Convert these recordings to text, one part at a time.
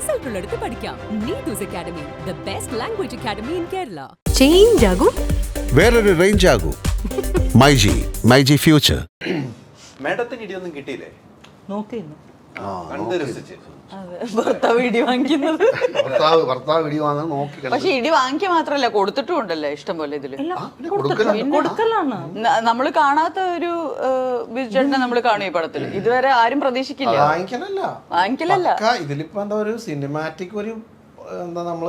Result ഉള്ളിടത്ത് പഠിക്കാം. Neethu's academy the best language academy in Kerala change ആകും. വേറൊരു റേഞ്ച് ആകൂ. മൈജി മൈജി ഫ്യൂച്ചർ മേഡത്തിന് ഇടിയൊന്നും കിട്ടിയില്ലേ? നോക്കിയിരുന്നു. കണ്ട് രസിച്ച് ഭർത്താവ് ഇടി വാങ്ങിക്കുന്നത്. ഭർത്താവ് ഭർത്താവ് ഇടി വാങ്ങാൻ നോക്കി പക്ഷെ ഇടി വാങ്ങിക്കുക മാത്രല്ല കൊടുത്തിട്ടും ഉണ്ടല്ലേ ഇഷ്ടം പോലെ ഇതിൽ. നമ്മൾ കൊടുക്കലാണ്. നമ്മൾ കാണാത്ത ഒരു ബിജുചേട്ടനെ നമ്മൾ കാണും ഈ പടത്തിൽ ഇതുവരെ ആരും പ്രതീക്ഷിക്കില്ല. വാങ്ങിക്കലല്ല. വാങ്ങിക്കലല്ല. ഇതിലിപ്പോ എന്താ ഒരു സിനിമാറ്റിക് ഒരു എന്താ നമ്മൾ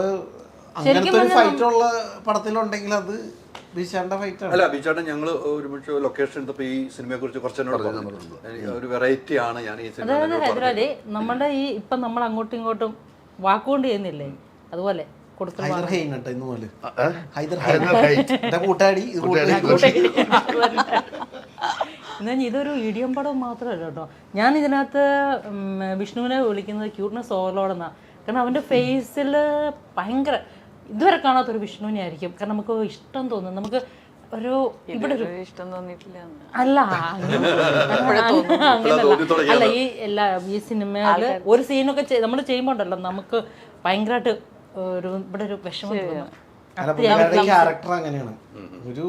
അങ്ങനത്തെ ഒരു ഫൈറ്റ് ഉള്ള പടത്തിലുണ്ടെങ്കിൽ അത് അല്ല ബിചാട്ടൻ ഞങ്ങൾ ഒരുമിച്ച് ലൊക്കേഷൻ എടുത്തപ്പോൾ ഈ സിനിമയെ കുറിച്ച് കുറച്ച് എന്നോട് പറഞ്ഞു. ഒരു വെറൈറ്റി ആണ് ഞാൻ ഈ സിനിമ അതായത് ഹൈദരാലി നമ്മുടെ ഈ ഇപ്പം നമ്മൾ അങ്ങോട്ടും ഇങ്ങോട്ടും വാക്കുകൊണ്ട് ചെയ്യുന്നില്ലേ? അതുപോലെ ഹൈദർ. ഹെയിൻ കേട്ടോ ഇന്ന് പോലെ ഹൈദർ ഹൈറ്റ്. എന്റെ കൂട്ടാടി ഇത് കൂട്ടുകാരി, കൂട്ടുകാരി. എന്നാ ഇതൊരു ഇടിയം പടം മാത്രമല്ല കേട്ടോ. ഞാൻ ഇതിനകത്ത് വിഷ്ണുവിനെ വിളിക്കുന്നത് ക്യൂട്ട്നെസ് ഓവർലോഡ് എന്നാ. കാരണം അവന്റെ ഫേസിൽ ഭയങ്കര ഇതുവരെ കാണാത്തൊരു വിഷ്ണുവിനെ ആയിരിക്കും കാരണം നമുക്ക് ഇഷ്ടം തോന്നും. നമുക്ക് ഒരു ഇവിടെ ഒരു ഇഷ്ടം തോന്നിയിട്ടില്ല അല്ല അങ്ങനെ- അല്ല ഈ എല്ലാ ഈ സിനിമയിൽ ഒരു സീനൊക്കെ നമ്മൾ ചെയ്യുമ്പോൾ ഉണ്ടല്ലോ നമുക്ക് ഭയങ്കരമായിട്ട് ഒരു ഇവിടെ ഒരു വിഷമം തോന്നും. ക്യാരക്ടർ അങ്ങനെയാണ്. ഒരു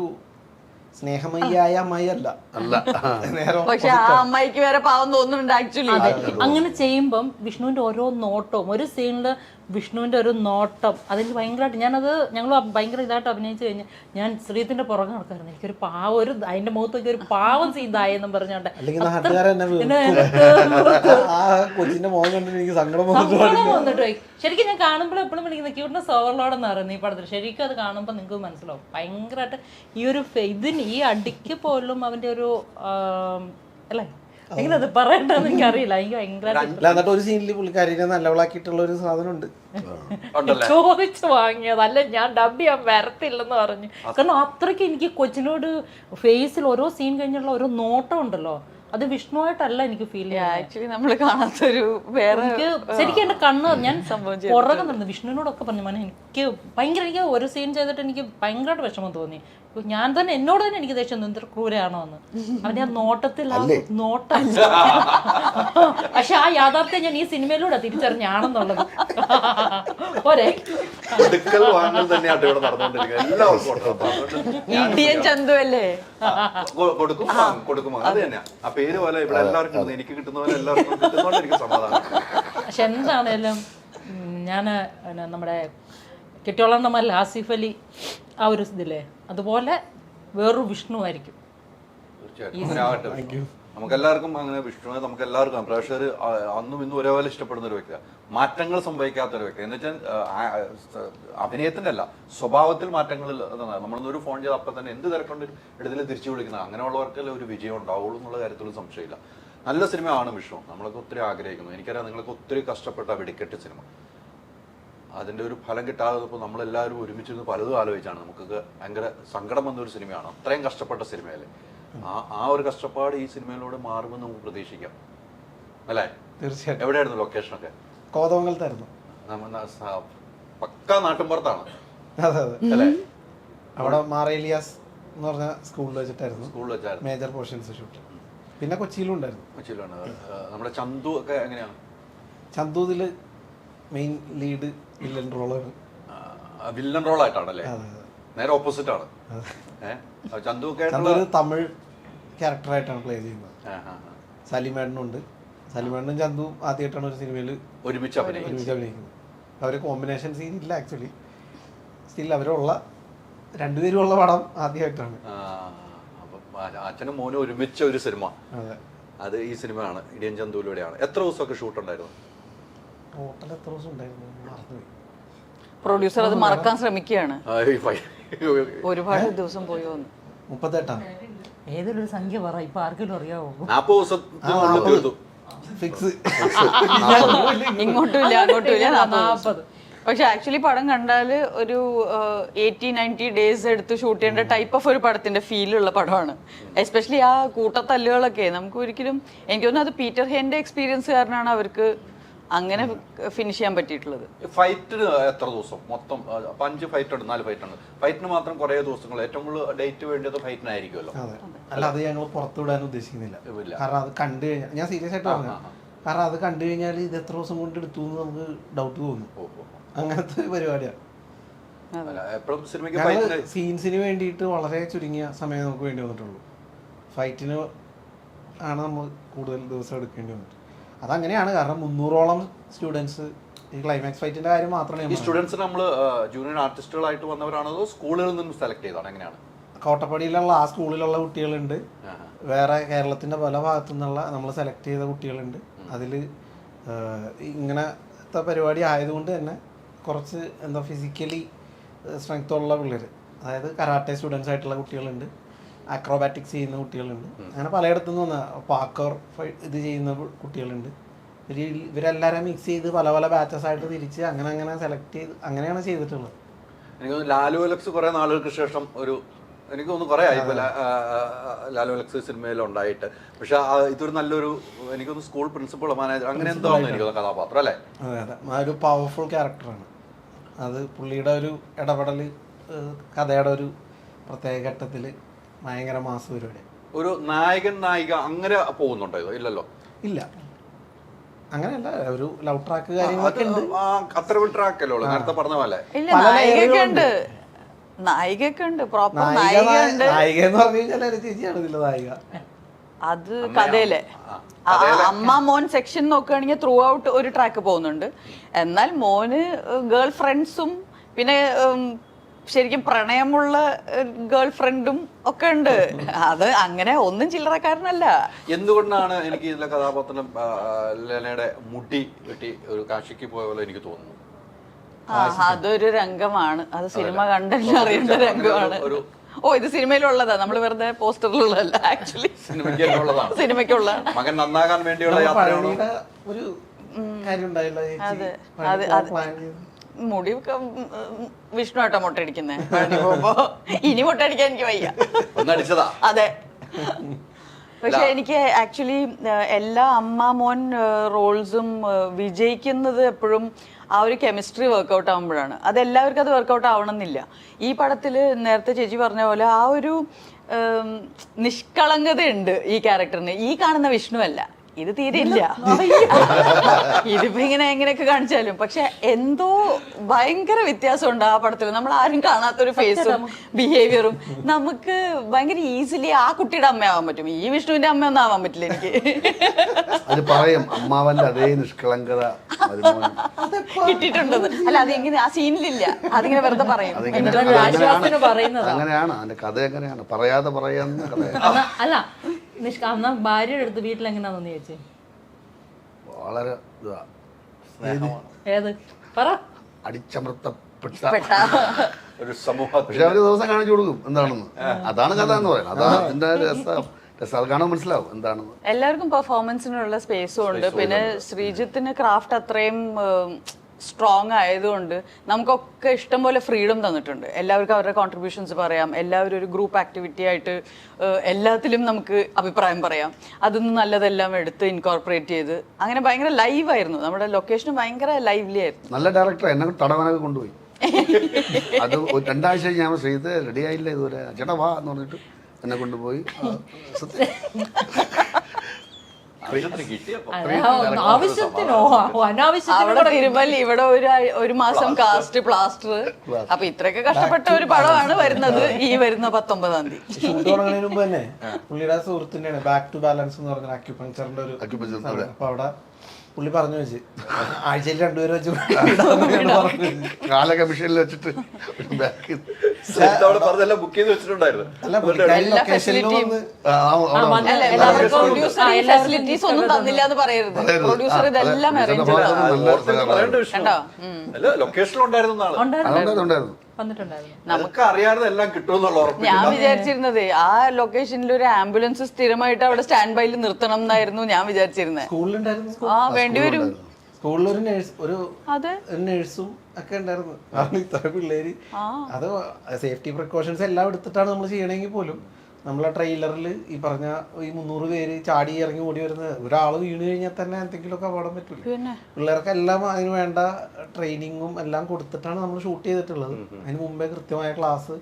സ്നേഹമയ്യായ അമ്മായി അല്ല. അല്ല. പക്ഷെ ആ അമ്മായിക്ക് വേറെ പാവം തോന്നുന്നുണ്ട് ആക്ച്വലി അങ്ങനെ ചെയ്യുമ്പം വിഷ്ണുവിന്റെ ഓരോ നോട്ടവും ഒരു സീനിൽ വിഷ്ണുവിന്റെ ഒരു നോട്ടം. അതെനിക്ക് ഭയങ്കരമായിട്ട് ഞാനത് ഞങ്ങൾ ഭയങ്കര ഇതായിട്ട് അഭിനയിച്ചു കഴിഞ്ഞാൽ ഞാൻ ശ്രീത്തിന്റെ പുറകെ നടക്കായിരുന്നു. എനിക്കൊരു പാവം ഒരു അതിന്റെ മുഖത്തൊക്കെ ഒരു പാവം സീതായെന്നും പറഞ്ഞോണ്ട് അല്ലെങ്കിൽ നാട്ടുകാരൻ എന്നെ പിന്നെ വെറുക്കും. ആ കൊച്ചിന്റെ മോൻ കണ്ടിട്ട് എനിക്ക് സങ്കടം വന്നിട്ട് സങ്കടം വന്നിട്ട്. പോയി. ശരിക്കും ഞാൻ കാണുമ്പോൾ എപ്പോഴും വിളിക്കുന്ന ക്യൂട്ട്നസ് ഓവർലോഡ് എന്ന് പറയുന്നത് ഈ പടത്തിൽ ശരിക്കും അത് കാണുമ്പോൾ നിങ്ങൾക്ക് മനസ്സിലാവും. ഭയങ്കരമായിട്ട് ഈ ഒരു ഇതിന് ഈ അടിക്ക് പോലും അവന്റെ ഒരു അല്ലേ? അത് പറയണ്ടെന്ന് എനിക്കറിയില്ല. എനിക്ക് ഭയങ്കര അല്ല എന്നിട്ട് ഒരു സീനിൽ പുള്ളിക്കാരിനെ നല്ലവളാക്കിയിട്ടുള്ള ഒരു സാധനം ഉണ്ട് ഉണ്ടല്ലേ? ചോദിച്ചു വാങ്ങിയത്. അല്ല ഞാൻ ഡബ് ചെയ്യാൻ വരത്തില്ലെന്ന് പറഞ്ഞു. കാരണം അത്രയ്ക്ക് എനിക്ക് കൊച്ചിനോട് ഫേസിൽ ഓരോ സീൻ കഴിഞ്ഞുള്ള ഓരോ നോട്ടം ഉണ്ടല്ലോ. അത് വിഷ്ണുവായിട്ടല്ല എനിക്ക് ഫീൽ ചെയ്യുന്നത്. ആക്ച്വലി നമ്മൾ കാണാത്തൊരു വേറെ എനിക്ക് ശരിക്കും എന്റെ കണ്ണ് ഞാൻ പുറകെ നടന്നു വിഷ്ണുവിനോടൊക്കെ പറഞ്ഞു മോനെ എനിക്ക് ഭയങ്കര എനിക്ക് ഒരു സീൻ ചെയ്തിട്ട് എനിക്ക് ഭയങ്കരമായിട്ട് വിഷമം തോന്നി. ഞാൻ തന്നെ എന്നോട് തന്നെ എനിക്ക് ദേഷ്യം തോന്നി, ഇത്ര ക്രൂരാണോ എന്ന്. അവന്റെ ആ നോട്ടത്തിൽ ആ നോട്ടം പക്ഷെ ആ യാഥാർത്ഥ്യം ഞാൻ ഈ സിനിമയിലൂടെ തിരിച്ചറിഞ്ഞാണെന്നുള്ളത്. പോരെ. ഇടിയൻ ചന്തു അല്ലേ കൊടുക്കും കൊടുക്കും. അത് പേര് പോലെ ഇവിടെ എല്ലാവർക്കും. എനിക്ക് കിട്ടുന്ന പോലെ എല്ലാവർക്കും എനിക്ക് സമാധാനം പക്ഷെ എന്താണേലും ഞാൻ നമ്മുടെ കെട്ടിയോളണ്ണമല്ല ആസിഫ് അലി ആ ഒരു ഇതില്ലേ അതുപോലെ വേറൊരു വിഷ്ണു ആയിരിക്കും തീർച്ചയായിട്ടും അങ്ങനെ. നമുക്കെല്ലാവർക്കും അങ്ങനെ വിഷ്ണുവിനെ നമുക്ക് എല്ലാവർക്കും പ്രേക്ഷകർ അന്നും ഇന്നും ഒരേപോലെ ഇഷ്ടപ്പെടുന്ന ഒരു വ്യക്തിയാണ്. മാറ്റങ്ങൾ സംഭവിക്കാത്ത ഒരു വ്യക്തി. എന്ന് വെച്ചാൽ അഭിനയത്തിന്റെ അല്ല സ്വഭാവത്തിൽ മാറ്റങ്ങൾ നമ്മളൊന്നൊരു ഫോൺ ചെയ്ത് അപ്പം തന്നെ എന്ത് തിരക്കൊണ്ട്? എടുത്തിൽ തിരിച്ചു വിളിക്കുന്ന. അങ്ങനെയുള്ളവർക്കല്ലേ ഒരു വിജയം ഉണ്ടാവുള്ളൂ എന്നുള്ള കാര്യത്തിൽ സംശയമില്ല. നല്ല സിനിമയാണ് വിഷ്ണു. നമ്മളൊക്കെ ഒത്തിരി ആഗ്രഹിക്കുന്നു. എനിക്കറിയാം നിങ്ങൾക്ക് ഒത്തിരി കഷ്ടപ്പെട്ട വെടിക്കെട്ട് സിനിമ. അതിന്റെ ഒരു ഫലം കിട്ടാതെ ഇപ്പോൾ നമ്മളെല്ലാവരും ഒരുമിച്ചിരുന്ന് പലതും ആലോചിച്ചാണ്. നമുക്കൊക്കെ ഭയങ്കര സങ്കടം വന്ന ഒരു സിനിമയാണ്. അത്രയും കഷ്ടപ്പെട്ട സിനിമയല്ലേ? ആ ആ ഒരു കഷ്ടപ്പാട് ഈ സിനിമയിലൂടെ മാറുമെന്ന് നമുക്ക് പ്രതീക്ഷിക്കാം. അല്ലേ? തീർച്ചയായിട്ടും. എവിടെയായിരുന്നു ലൊക്കേഷനൊക്കെ കോതമംഗലത്തായിരുന്നു. നമ്മ ന- സ- പക്കാ നാട്ടിൻപുറത്താണ് അതെ അതെ. അല്ലേ? അവിടെ മാറേലിയാസ് എന്ന് പറഞ്ഞ സ്കൂളിൽ വെച്ചിട്ടായിരുന്നു. സ്കൂളിൽ വെച്ചായിരുന്നു. മേജർ പോർഷൻസ് ഷൂട്ട് പിന്നെ കൊച്ചിയിലും ഉണ്ടായിരുന്നു. കൊച്ചിയിലാണ് നമ്മുടെ ചന്തു ഒക്കെ എങ്ങനെയാണ് ചന്തു ഇതിൽ മെയിൻ ലീഡ് വില്ലൻ റോളാണ് വില്ലൻ റോളായിട്ടാണല്ലേ നേരെ ഓപ്പോസിറ്റ് ആണ്. ഏഹ് ചന്തു ഒക്കെ ചന്തു ഒരു തമിഴ് ക്യാരക്ടറായിട്ടാണ് പ്ലേ ചെയ്യുന്നത്. സലിമേടനുണ്ട് സലിമേടനും ചന്തു ആദ്യമായിട്ടാണ് ഒരു സിനിമയിൽ ഒരുമിച്ച് ഒരുമിച്ച് അഭിനയിക്കുന്നത്. അവർ കോമ്പിനേഷൻ സീൻ ഇല്ല ആക്ച്വലി സ്റ്റിൽ അവരുള്ള രണ്ടുപേരും ഉള്ള പടം ആദ്യമായിട്ടാണ്. ആ, അപ്പം ആ- അച്ഛനും മോനും ഒരുമിച്ച ഒരു സിനിമ അതെ. അത് ഈ സിനിമയാണ് ഇടിയൻ ചന്തുവിലൂടെയാണ്. എത്ര ദിവസമൊക്കെ ഷൂട്ട് ഉണ്ടായിരുന്നു? ടോട്ടൽ എത്ര ദിവസം ഉണ്ടായിരുന്നു? പ്രൊഡ്യൂസർ അത് മറക്കാൻ ശ്രമിക്കുകയാണ്. ഒരുപാട് ദിവസം പോയി വന്നു. മുപ്പത്തെട്ടാണ്. ഏതൊരു സംഖ്യ പറ ഇപ്പൊ ആർക്കെങ്കിലും അറിയാവോ? നാപ്പത് ദിവസത്തിനുള്ളിൽ തീർത്തു. ഫിക്സ്. ഇങ്ങോട്ടും ഇല്ല അങ്ങോട്ടും ഇല്ല നാപ്പത് പക്ഷെ ആക്ച്വലി പടം കണ്ടാൽ ഒരു എയ്റ്റി നയന്റി ഡേയ്സ് എടുത്ത് ഷൂട്ട് ചെയ്യേണ്ട ടൈപ്പ് ഓഫ് ഒരു പടത്തിന്റെ ഫീലുള്ള പടമാണ്. എസ്പെഷ്യലി ആ കൂട്ടത്തല്ലുകളൊക്കെ. നമുക്ക് ഒരിക്കലും എനിക്ക് തോന്നുന്നു അത് പീറ്റർ ഹേന്റെ എക്സ്പീരിയൻസ് കാരണമാണ് അവർക്ക് അങ്ങനെ ഫിനിഷ് ചെയ്യാൻ പറ്റിയിട്ടുള്ളത്. ഫൈറ്റിന് എത്ര ദിവസം? മൊത്തം അഞ്ച് ഫൈറ്റ് ഉണ്ട് നാല് ഫൈറ്റ് ഉണ്ട് ഫൈറ്റിന് മാത്രം കുറേ ദിവസങ്ങൾ. ഏറ്റവും കൂടുതൽ ഡേറ്റ് വേണ്ടത് ഫൈറ്റിനായിരിക്കുമല്ലോ. അല്ല അത് ഞങ്ങൾ പുറത്തു വിടാൻ ഉദ്ദേശിക്കുന്നില്ല. കാരണം അത് കണ്ടു കഴിഞ്ഞാൽ ഞാൻ സീരിയസ് ആയിട്ട് പറഞ്ഞു കാരണം അത് കണ്ടു കഴിഞ്ഞാൽ ഇത് എത്ര ദിവസം കൊണ്ട് എടുത്തു എന്ന് നമുക്ക് ഡൗട്ട് തോന്നും. അങ്ങനത്തെ ഒരു പരിപാടിയാണ് സീൻസിന് വേണ്ടിയിട്ട് വളരെ ചുരുങ്ങിയ സമയം നമുക്ക് വേണ്ടി വന്നിട്ടുള്ളൂ. ഫൈറ്റിന് ആണ് നമ്മൾ കൂടുതൽ ദിവസം എടുക്കേണ്ടി വന്നിട്ട് അതങ്ങനെയാണ്. കാരണം മുന്നൂറോളം സ്റ്റുഡൻസ് ഈ ക്ലൈമാക്സ് ഫൈറ്റിന്റെ കാര്യം മാത്രമേ ഈ സ്റ്റുഡൻസ് നമ്മൾ ജൂനിയർ ആർട്ടിസ്റ്റുകളായിട്ട് വന്നവരാണോ അതോ സ്കൂളുകളിൽ നിന്നും സെലക്ട് ചെയ്താണ് എങ്ങനെയാണ്? കോട്ടപ്പടിയിലുള്ള ആ സ്കൂളിലുള്ള കുട്ടികളുണ്ട്. വേറെ കേരളത്തിന്റെ പല ഭാഗത്തു നിന്നുള്ള നമ്മൾ സെലക്ട് ചെയ്ത കുട്ടികളുണ്ട്. അതിൽ ഇങ്ങനത്തെ പരിപാടി ആയതുകൊണ്ട് തന്നെ കുറച്ച് എന്താ ഫിസിക്കലി സ്ട്രെങ്ത് ഉള്ള പിള്ളേർ അതായത് കരാട്ടെ സ്റ്റുഡൻസ് ആയിട്ടുള്ള കുട്ടികളുണ്ട്. അക്രോബാറ്റിക്സ് ചെയ്യുന്ന കുട്ടികളുണ്ട്. അങ്ങനെ പലയിടത്തു നിന്ന് വന്ന പാക്കർ ഇത് ചെയ്യുന്ന കുട്ടികളുണ്ട്. ഇവർ ഇവരെല്ലാവരും മിക്സ് ചെയ്ത് പല പല ബാച്ചസ് ആയിട്ട് തിരിച്ച് അങ്ങനെ അങ്ങനെ സെലക്ട് ചെയ്ത് അങ്ങനെയാണ് ചെയ്തിട്ടുള്ളത്. എനിക്ക് തോന്നുന്നു ലാലു അലക്സ് കുറെ നാളുകൾക്ക് ശേഷം ഒരു എനിക്ക് തോന്നുന്നു കുറെ ആയി ലാലു അലക്സ് സിനിമയിൽ ഉണ്ടായിട്ട്. പക്ഷെ ഇതൊരു നല്ലൊരു എനിക്കൊന്ന് സ്കൂൾ പ്രിൻസിപ്പൾ മാനേജർ അങ്ങനെ എന്തോ എനിക്ക് കഥാപാത്രം അല്ലേ? അതെ അതെ. ഒരു പവർഫുൾ ക്യാരക്ടറാണ് അത് പുള്ളിയുടെ ഒരു ഇടപെടൽ കഥയുടെ ഒരു പ്രത്യേക ഘട്ടത്തിൽ ഭയങ്കര മാസ പരിപാടി. ഒരു നായകൻ നായിക അങ്ങനെ പോകുന്നുണ്ടോ ഇത്? ഇല്ലല്ലോ. ഇല്ല. അങ്ങനെയല്ല ഒരു ലവ് ട്രാക്ക് അത് കാര്യങ്ങളൊക്കെ ഉണ്ട്. ആ, അത്ര ഉള്ളൂ. നേരത്തെ പറഞ്ഞ പോലെ. ഇല്ല പല പ്രോപ്പർ നായിക നായിക ഉണ്ട്. നായിക എന്ന് പറഞ്ഞു കഴിഞ്ഞാൽ ഒരു ചേച്ചിയാണ് ഇതിലെ നായിക. അത് കഥയിലെ. ആ, അമ്മ മോൻ സെക്ഷൻ നോക്കുകയാണെങ്കിൽ ത്രൂ ഔട്ട് ഒരു ട്രാക്ക് പോകുന്നുണ്ട്. എന്നാൽ മോന് ഗേൾ ഫ്രണ്ട്സും പിന്നെ ഉം, ശരിക്കും പ്രണയമുള്ള ഗേൾ ഫ്രണ്ടും ഒക്കെ ഉണ്ട്. അത് അങ്ങനെ ഒന്നും ചില്ലറക്കാരനല്ല. എന്തുകൊണ്ടാണ് എനിക്ക് ഇതിലെ കഥാപാത്രം ലെനയുടെ മുടി വെട്ടി ഒരു കാശിക്ക് പോയ പോലെ എനിക്ക് തോന്നുന്നു? ആ അതൊരു രംഗമാണ്. അത് സിനിമ കണ്ടല്ലോ അറിയേണ്ട രംഗമാണ്. ഓ ഇത് സിനിമയിലുള്ളതാ. നമ്മൾ വെറുതെ പോസ്റ്ററിലുള്ളതല്ല ആക്ച്വലി. സിനിമയ്ക്കുള്ള മകൻ നന്നാകാൻ വേണ്ടിയുള്ള യാത്രയാണ്. ഒരു കാര്യം ഉണ്ടായില്ല മുടി വിഷ്ണു ആട്ടോ മുട്ടടിക്കുന്നേ പോകുമ്പോ ഇനി മുട്ടടിക്കാൻ എനിക്ക് വയ്യ. ഒന്നടിച്ചതാ? അതെ. പക്ഷെ എനിക്ക് ആക്ച്വലി എല്ലാ അമ്മ മോൻ റോൾസും വിജയിക്കുന്നത് എപ്പോഴും ആ ഒരു കെമിസ്ട്രി വർക്കൗട്ട് ആകുമ്പോഴാണ് അത് എല്ലാവർക്കും അത് വർക്കൗട്ട് ആവണമെന്നില്ല. ഈ പടത്തിൽ നേരത്തെ ചേച്ചി പറഞ്ഞ പോലെ ആ ഒരു നിഷ്കളങ്കത ഉണ്ട് ഈ ക്യാരക്ടറിന് ഈ കാണുന്ന വിഷ്ണു അല്ല. ഇത് തീരെ ഇല്ല. ഇതിപ്പോ ഇങ്ങനെ എങ്ങനെയൊക്കെ കാണിച്ചാലും. പക്ഷെ എന്തോ ഭയങ്കര വ്യത്യാസമുണ്ട് ആ പടത്തിൽ നമ്മൾ ആരും കാണാത്തൊരു ഫേസും ബിഹേവിയറും നമുക്ക് ഭയങ്കര ഈസിലി ആ കുട്ടിയുടെ അമ്മയാവാൻ പറ്റും. ഈ വിഷ്ണുവിന്റെ അമ്മയൊന്നും ആവാൻ പറ്റില്ല എനിക്ക്. അത് പറയും അമ്മാവന്റെ അതേ നിഷ്കളങ്കത കിട്ടിയിട്ടുണ്ടെന്ന് അല്ല അത് എങ്ങനെ ആ സീനിലില്ല അതിങ്ങനെ വെറുതെ പറയും. അതിങ്ങനെ അങ്ങനെയാണ്. അതിന്റെ കഥ എങ്ങനെയാണ്? പറയാതെ അല്ല നിഷ്ക അന്നാ ഭാര്യയുടെ അടുത്ത് വീട്ടിൽ എങ്ങനെയാണെന്ന് ചേച്ചി? വളരെ ഇതാ. ഏത്? പറ. അടിച്ചമർത്തപ്പെട്ട ഒരു സമൂഹം പക്ഷെ അവർ ദിവസം കാണിച്ചു കൊടുക്കും എന്താണെന്ന്. അതാണ് കഥ എന്ന് പറയുന്നത് അതാണ് അതിന്റെ രസം. കാണാൻ മനസ്സിലാവും എന്താണെന്ന്. എല്ലാവർക്കും പെർഫോമൻസിനുള്ള സ്പേസും ഉണ്ട്. പിന്നെ ശ്രീജിത്തിന് ക്രാഫ്റ്റ് അത്രയും സ്ട്രോങ് ആയതുകൊണ്ട് നമുക്കൊക്കെ ഇഷ്ടം പോലെ ഫ്രീഡം തന്നിട്ടുണ്ട്. എല്ലാവർക്കും അവരുടെ കോൺട്രിബ്യൂഷൻസ് പറയാം. എല്ലാവരും ഒരു ഗ്രൂപ്പ് ആക്ടിവിറ്റി ആയിട്ട് എല്ലാത്തിലും നമുക്ക് അഭിപ്രായം പറയാം. അതിൽ നിന്ന് നല്ലതെല്ലാം എടുത്ത് ഇൻകോർപ്പറേറ്റ് ചെയ്ത് അങ്ങനെ ഭയങ്കര ലൈവ് ആയിരുന്നു. നമ്മുടെ ലൊക്കേഷൻ ഭയങ്കര ലൈവ്ലി ആയിരുന്നു. നല്ല ഡയറക്ടർ എന്നെ തടവനൊക്കെ കൊണ്ടുപോയി. അത് രണ്ടാഴ്ച ഞാൻ ചെയ്ത് റെഡിയായില്ല ഇതുവരെ. ചേട്ടാ വാ എന്ന് പറഞ്ഞിട്ട് എന്നെ കൊണ്ടുപോയി. ആവശ്യത്തിന്? അനാവശ്യത്തിനോ അവിടെ തിരുമൽ ഇവിടെ ഒരു ഒരു മാസം കാസ്റ്റ് പ്ലാസ്റ്റർ അപ്പൊ ഇത്രയൊക്കെ കഷ്ടപ്പെട്ട ഒരു പടമാണ് വരുന്നത് ഈ വരുന്ന പത്തൊമ്പതാം തീയതി. മുമ്പ് തന്നെ പുള്ളിയുടെ സുഹൃത്തിന്റെയാണ് ബാക്ക് ടു ബാലൻസ് എന്ന് പറഞ്ഞ അക്യുപഞ്ചറിന്റെ ഒരു. അപ്പൊ അവിടെ പുള്ളി പറഞ്ഞു വെച്ച് ആഴ്ചയിൽ രണ്ടുപേരും വെച്ച്. കാലൊക്കെ മിഷനിൽ വെച്ചിട്ട് ഒരു ബാക്ക് പറഞ്ഞെല്ലാം ബുക്ക് ചെയ്ത് വെച്ചിട്ടുണ്ടായിരുന്നു. ഫെസിലിറ്റീസ് ഒന്നും തന്നില്ല എന്ന് പറയരുത്. പ്രൊഡ്യൂസർ ഇതെല്ലാം നമുക്ക് അറിയാതെ എല്ലാം കിട്ടുമെന്നുള്ള ഉറപ്പ് ഞാൻ വിചാരിച്ചിരുന്നത് ആ ലൊക്കേഷനിൽ ഒരു ആംബുലൻസ് സ്ഥിരമായിട്ട് അവിടെ സ്റ്റാൻഡ് ബൈയിൽ നിർത്തണം എന്നായിരുന്നു ഞാൻ വിചാരിച്ചിരുന്നത്. സ്കൂളിലുണ്ടായിരുന്നു? ആ വേണ്ടി വരും. സ്കൂളിൽ ഒരു നേഴ്സ് ഒരു നേഴ്സും ഒക്കെ ഉണ്ടായിരുന്നു. കാരണം ഇത്ര പിള്ളേര്. അത് സേഫ്റ്റി പ്രിക്കോഷൻസ് എല്ലാം എടുത്തിട്ടാണ് നമ്മൾ ചെയ്യണമെങ്കിൽ പോലും നമ്മളെ ട്രെയിലറിൽ ഈ പറഞ്ഞ ഈ മുന്നൂറ് പേര് ചാടി ഇറങ്ങി ഓടി വരുന്നത്. ഒരാൾ വീണ് കഴിഞ്ഞാൽ തന്നെ എന്തെങ്കിലുമൊക്കെ അപകടം പറ്റില്ല പിള്ളേർക്ക് എല്ലാം അതിന് വേണ്ട ട്രെയിനിങ്ങും എല്ലാം കൊടുത്തിട്ടാണ് നമ്മൾ ഷൂട്ട് ചെയ്തിട്ടുള്ളത്. അതിന് മുമ്പേ കൃത്യമായ ക്ലാസ്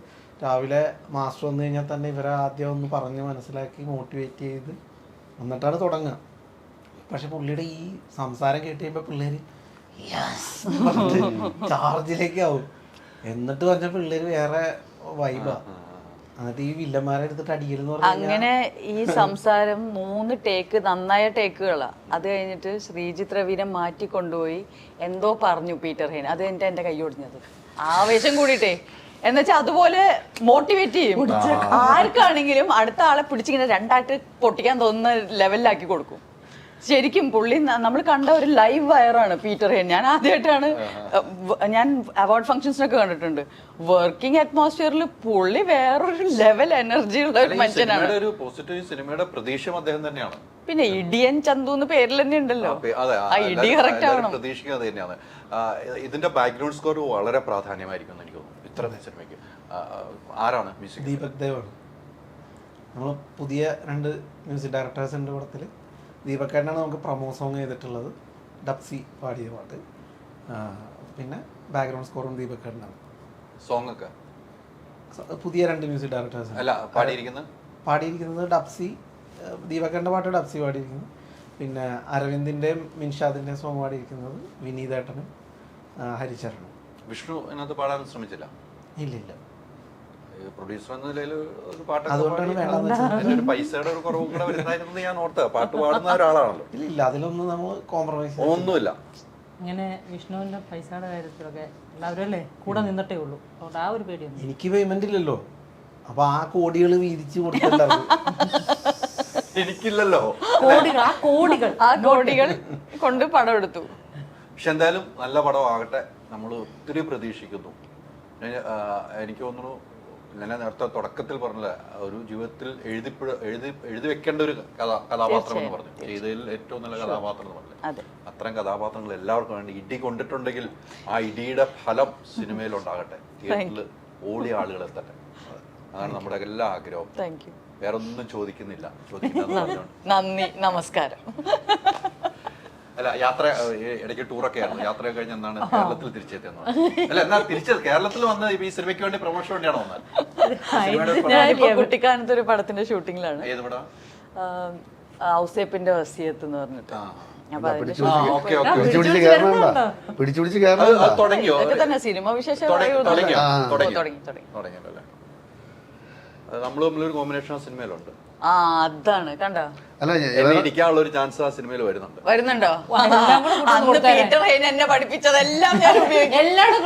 രാവിലെ മാസ്റ്റർ വന്നു കഴിഞ്ഞാൽ തന്നെ ഇവരെ ആദ്യം ഒന്ന് പറഞ്ഞ് മനസ്സിലാക്കി മോട്ടിവേറ്റ് ചെയ്ത് എന്നിട്ടാണ് തുടങ്ങുക. പക്ഷെ പുള്ളിയുടെ ഈ സംസാരം കേട്ട് കഴിയുമ്പോൾ പിള്ളേര് ചാർജിലേക്ക് ആവും എന്നിട്ട് പറഞ്ഞ പിള്ളേര് വേറെ വൈബാ എന്നിട്ട് ഈ വില്ലന്മാരെ എടുത്തിട്ട് അടിക്കലെന്ന് പറഞ്ഞു അങ്ങനെ ഈ സംസാരം മൂന്ന് ടേക്ക് നന്നായ ടേക്കുകളാ അത് കഴിഞ്ഞിട്ട് ശ്രീജിത് രവിനെ മാറ്റി കൊണ്ടുപോയി എന്തോ പറഞ്ഞു പീറ്റർ ഹെയ്ൻ അത് എന്റെ എന്റെ കൈ ഒടിഞ്ഞത്. ആവേശം കൂടിയിട്ടേ. എന്നുവെച്ചാൽ അതുപോലെ മോട്ടിവേറ്റ് ചെയ്യും. ആർക്കാണെങ്കിലും അടുത്ത ആളെ പിടിച്ചിങ്ങനെ രണ്ടായിട്ട് പൊട്ടിക്കാൻ തോന്നുന്ന ലെവലിലാക്കി കൊടുക്കും. ശരിക്കും പുള്ളി നമ്മൾ കണ്ട ഒരു ലൈവ് വയറാണ് പീറ്റർ ഹെൻ. ഞാൻ ആദ്യമായിട്ടാണ് ഞാൻ അവാർഡ് ഫംഗ്ഷൻസിനൊക്കെ കണ്ടിട്ടുണ്ട്. വർക്കിംഗ് അറ്റ്മോസ്ഫിയറിൽ പുള്ളി വേറൊരു ലെവൽ എനർജി ഉള്ള ഒരു മനുഷ്യനാണ്. സിനിമയുടെ ഒരു പോസിറ്റീവ് സിനിമയുടെ പ്രതീക്ഷയും അദ്ദേഹം തന്നെയാണ്. പിന്നെ ഇടിയൻ ചന്തു എന്ന് പേരിൽ തന്നെ ഉണ്ടല്ലോ. ആ ഇടി കറക്റ്റ് ആവണം. പ്രതീക്ഷിക്കുന്നത് തന്നെയാണ്. ഇതിന്റെ ബാക്ക്ഗ്രൗണ്ട് സ്കോർ വളരെ പ്രാധാന്യമായിരിക്കും എനിക്ക് തോന്നുന്നു. ഇത്ര സിനിമയ്ക്ക്. ആരാണ് മ്യൂസിക്? ദീപക് ദേവാണ്. നമ്മൾ പുതിയ രണ്ട് മ്യൂസിക് ഡയറക്ടേഴ്സിന്റെ ഉണ്ട് പടത്തിൽ ദീപക് ഏട്ടനാണ് നമുക്ക് പ്രമോ സോങ് ചെയ്തിട്ടുള്ളത്. ഡപ്സി പാടിയ പാട്ട്. പിന്നെ ബാക്ക്ഗ്രൗണ്ട് സ്കോറും ദീപക്കേട്ടനാണ് സോങ് ഒക്കെ പുതിയ രണ്ട് മ്യൂസിക് ഡയറക്ടേഴ്സ്. അല്ല പാടിയിരിക്കുന്നത്? പാടിയിരിക്കുന്നത് ഡപ്സി ദീപക്കേട്ടന്റെ പാട്ട് ഡപ്സി പാടിയിരിക്കുന്നു. പിന്നെ അരവിന്ദിന്റെയും മിൻഷാദിന്റെയും സോങ് പാടിയിരിക്കുന്നത് വിനീതേട്ടനും ഹരിചരണും. വിഷ്ണു ഇതിനകത്ത് പാടാൻ ശ്രമിച്ചില്ല? ഇല്ല ഇല്ല പ്രൊഡ്യൂസർ എന്ന നിലയിൽ ഒരു പാട്ടൊക്കെ അതുകൊണ്ടാണ് പാടി, വേണ്ടെന്ന് ഒരു പൈസയുടെ ഒരു കുറവും കൂടെ വരുന്നതായിരുന്നു ഞാൻ ഓർത്ത പാട്ട് പാടുന്ന ഒരാളാണല്ലോ. ഇല്ല ഇല്ല അതിലൊന്നും നമ്മൾ കോംപ്രമൈസ് ഒന്നുമില്ല. ഇങ്ങനെ വിഷ്ണുവിന്റെ പൈസയുടെ കാര്യത്തിലൊക്കെ എല്ലാവരും അല്ലേ കൂടെ നിന്നിട്ടേ ഉള്ളൂ. അതുകൊണ്ട് ആ ഒരു പേടിയൊന്നും എനിക്ക് പേയ്മെന്റ് ഇല്ലല്ലോ. അപ്പൊ ആ കോടികൾ വീതിച്ച് കൊടുത്തിട്ടുണ്ടായിരുന്നു. എനിക്കില്ലല്ലോ. കോടികൾ ആ കോടികൾ. ആ കോടികൾ കൊണ്ട് പടം എടുത്തു. പക്ഷെ എന്തായാലും നല്ല പടമാകട്ടെ. നമ്മൾ ഒത്തിരി പ്രതീക്ഷിക്കുന്നു. ഞാൻ, എനിക്ക് തോന്നുന്നു ഞാൻ നേരത്തെ തുടക്കത്തിൽ പറഞ്ഞില്ല. ഒരു ജീവിതത്തിൽ എഴുതി എഴുതി എഴുതി വെക്കേണ്ട ഒരു കഥ കഥാപാത്രം എന്ന് പറഞ്ഞു. ചെയ്തതിൽ ഏറ്റവും നല്ല കഥാപാത്രം എന്ന് പറഞ്ഞു. അതെ. അത്തരം കഥാപാത്രങ്ങൾ എല്ലാവർക്കും വേണ്ടി ഇടി കൊണ്ടിട്ടുണ്ടെങ്കിൽ ആ ഇടിയുടെ ഫലം സിനിമയിൽ ഉണ്ടാകട്ടെ തിയേറ്ററിൽ ഓടിയ ആളുകൾ എത്തട്ടെ. അതാണ് നമ്മുടെ എല്ലാ ആഗ്രഹവും. വേറൊന്നും യു വേറെ ഒന്നും ചോദിക്കുന്നില്ല ചോദിക്കുന്നത് നന്ദി. നമസ്കാരം. അല്ല യാത്ര ഇടയ്ക്ക് ടൂറൊക്കെ ആയിരുന്നു യാത്ര കഴിഞ്ഞ് എന്നാണ് കേരളത്തിൽ തിരിച്ചെത്തിയെന്ന് അല്ല എന്നാ തിരിച്ചത് കേരളത്തിൽ വന്ന് ഈ സിനിമയ്ക്ക് വേണ്ടി പ്രൊമോഷൻ വേണ്ടിയാണോ ഞാനിപ്പോ കുട്ടിക്കാനത്ത് ഒരു പടത്തിന്റെ ഷൂട്ടിങ്ങിലാണ്. ഏത് പടം? ഔസേപ്പിന്റെ വസിയത്ത് എന്ന് പറഞ്ഞിട്ട്. ആ. അപ്പൊ അതിന്റെ ആ, ഓക്കെ ഓക്കെ. പിടിച്ചു പിടിച്ച് കയറണണ്ട പിടിച്ചു പിടിച്ച് അത് കയറണണ്ട അത് തുടങ്ങിയോ? ഇതൊക്കെ തന്നെ സിനിമ വിശേഷം നമ്മൾ തമ്മിലൊരു കോമ്പിനേഷൻ ആ സിനിമയിലുണ്ട്. ആ അതാണ് കണ്ടോ? അല്ല ഞാൻ- ഇരിക്കാനുള്ള ഒരു ചാൻസ് ആ സിനിമയിൽ വരുന്നുണ്ട്. വരുന്നുണ്ടോ? എല്ലാം അന്ന് പീറ്റർ ഹെയ്ൻ എന്നെ പഠിപ്പിച്ചതെല്ലാം ഞാൻ എല്ലാവരും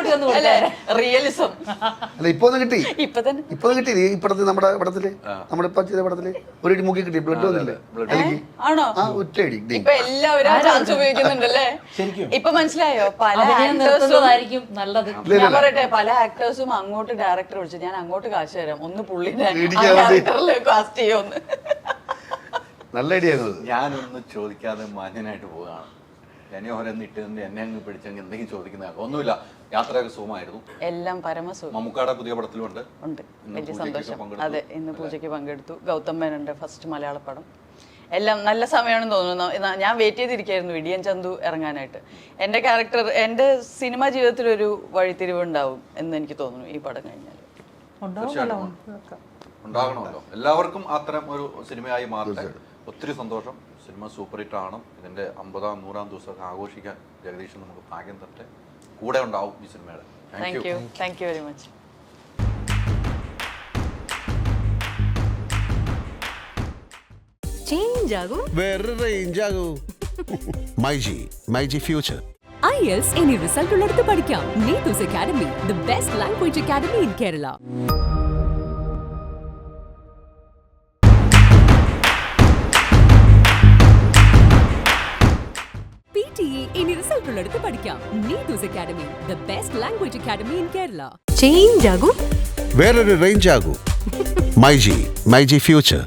റിയലിസം അല്ല? ഇപ്പൊ ഒന്ന് കിട്ടി? ഇപ്പൊ തന്നെ. ഇപ്പൊ കിട്ടി ഈ പടത്തിൽ നമ്മുടെ പടത്തിൽ? നമ്മുടെ ഇപ്പൊ ചെയ്ത പടത്തിൽ? ഒരു ഇടി മുക്കി കിട്ടി ബ്ലഡ് വന്നില്ലേ? ആണോ? ആ. ഇപ്പൊ എല്ലാവരും ചാൻസ് ഉപയോഗിക്കുന്നുണ്ടല്ലേ? ഇപ്പൊ മനസ്സിലായോ? പല നല്ലത്. ഞാൻ പറയട്ടെ പല ആക്ടേഴ്സും അങ്ങോട്ട് ഡയറക്ടർ വിളിച്ചു. ഞാൻ അങ്ങോട്ട് കാശ് തരാം. ഒന്ന് പുള്ളിനെ കാസ്റ്റ് ചെയ്യുമെന്ന്. നല്ല ഐഡിയ ഞാനൊന്നും ചോദിക്കാതെ മാന്യനായിട്ട് പോവുകയാണ്. എന്നെ ഓരോന്ന് ഇട്ടതിന്റെ എന്നെ അങ്ങ് പിടിച്ചെങ്കിൽ എന്തെങ്കിലും ചോദിക്കുന്ന ഒന്നുമില്ല. യാത്രയൊക്കെ സുഖമായിരുന്നു. എല്ലാം പരമസുഖം. മമ്മൂക്കാടെ പുതിയ പടത്തിലുണ്ട് ഉണ്ട്. വലിയ സന്തോഷം. അതെ ഇന്ന് പൂജയ്ക്ക് പങ്കെടുത്തു. ഗൗതം മേനോന്റെ ഫസ്റ്റ് മലയാള പടം. എല്ലാം നല്ല സമയമാണെന്ന് തോന്നുന്നു. ഞാൻ വെയിറ്റ് ചെയ്തിരിക്കുകയായിരുന്നു വിടിയൻ ചന്തു ഇറങ്ങാനായിട്ട്. എന്റെ ക്യാരക്ടർ എന്റെ സിനിമ ജീവിതത്തിൽ ഒരു വഴിത്തിരിവ് ഉണ്ടാവും എന്ന് എനിക്ക് തോന്നുന്നു ഈ പടം കഴിഞ്ഞാൽ ഉണ്ടാകണമല്ലോ. എല്ലാവർക്കും അത്തരം ഒരു സിനിമയായി മാറട്ടെ. ഒത്തിരി സന്തോഷം. സിനിമ സൂപ്പർ ഹിറ്റ് ആണ് ഇതിന്റെ അമ്പതാം നൂറാം ദിവസമൊക്കെ ആഘോഷിക്കാൻ ജഗദീശൻ നമുക്ക് ഭാഗ്യം തട്ടെ കൂടെ ഉണ്ടാവും ഈ സിനിമയുടെ. Thank you thank you very much change ആകും വേറൊരു റേഞ്ച് ആകൂ മൈജി മൈജി ഫ്യൂച്ചർ. ഐ ഇനി റിസൾട്ട് ഉള്ളിടത്ത് പഠിക്കാം. Academy the best language academy in Kerala ഉള്ളിടത്ത് പഠിക്കാം. Neethu's academy the best language academy in Kerala change ആകും. വേറൊരു റേഞ്ച് ആകൂ. MyG myG future